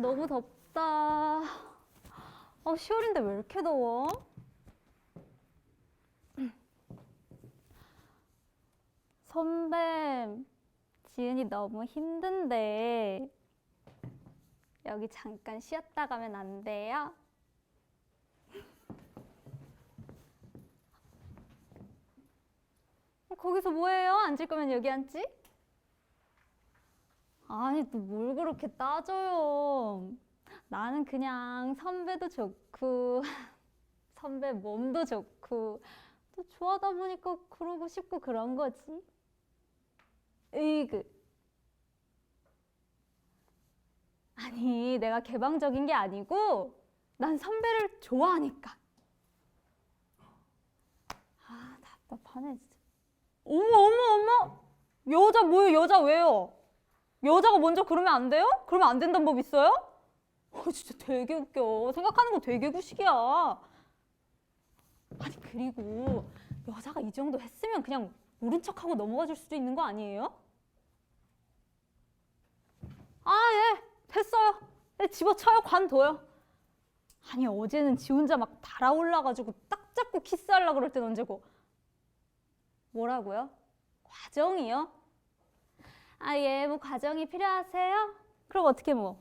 너무 덥다. 아, 10월인데 왜 이렇게 더워? 선배, 지은이 너무 힘든데 여기 잠깐 쉬었다 가면 안 돼요? 어, 거기서 뭐해요? 앉을 거면 여기 앉지? 아니, 또 뭘 그렇게 따져요? 나는 그냥 선배도 좋고, 선배 몸도 좋고, 또 좋아하다 보니까 그러고 싶고 그런 거지. 으이그. 아니, 내가 개방적인 게 아니고, 난 선배를 좋아하니까. 아, 답답하네, 진짜. 어머, 어머, 어머! 여자 뭐예요, 여자 왜요? 여자가 먼저 그러면 안 돼요? 그러면 안 된다는 법 있어요? 어, 진짜 되게 웃겨. 생각하는 거 되게 구식이야. 아니, 그리고 여자가 이 정도 했으면 그냥 모른 척하고 넘어가 줄 수도 있는 거 아니에요? 아, 예. 됐어요. 예, 집어쳐요. 관둬요. 아니, 어제는 지 혼자 막 달아올라가지고 딱 잡고 키스하려고 그럴 땐 언제고. 뭐라고요? 과정이요? 아, 예, 뭐 과정이 필요하세요? 그럼 어떻게 뭐?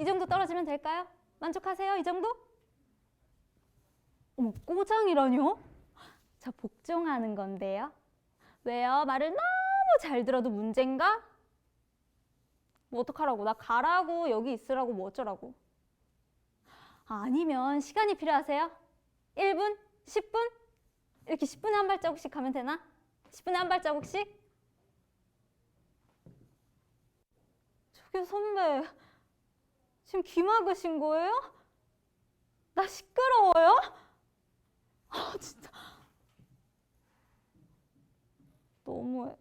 이 정도 떨어지면 될까요? 만족하세요? 이 정도? 어머, 꼬장이라뇨? 저 복종하는 건데요. 왜요? 말을 너무 잘 들어도 문제인가? 뭐 어떡하라고? 나 가라고, 여기 있으라고, 뭐 어쩌라고? 아니면 시간이 필요하세요? 1분? 10분? 이렇게 10분에 한 발자국씩 가면 되나? 10분에 한 발자국씩? 저기 선배, 지금 귀 막으신 거예요? 나 시끄러워요? 아, 진짜. 너무해.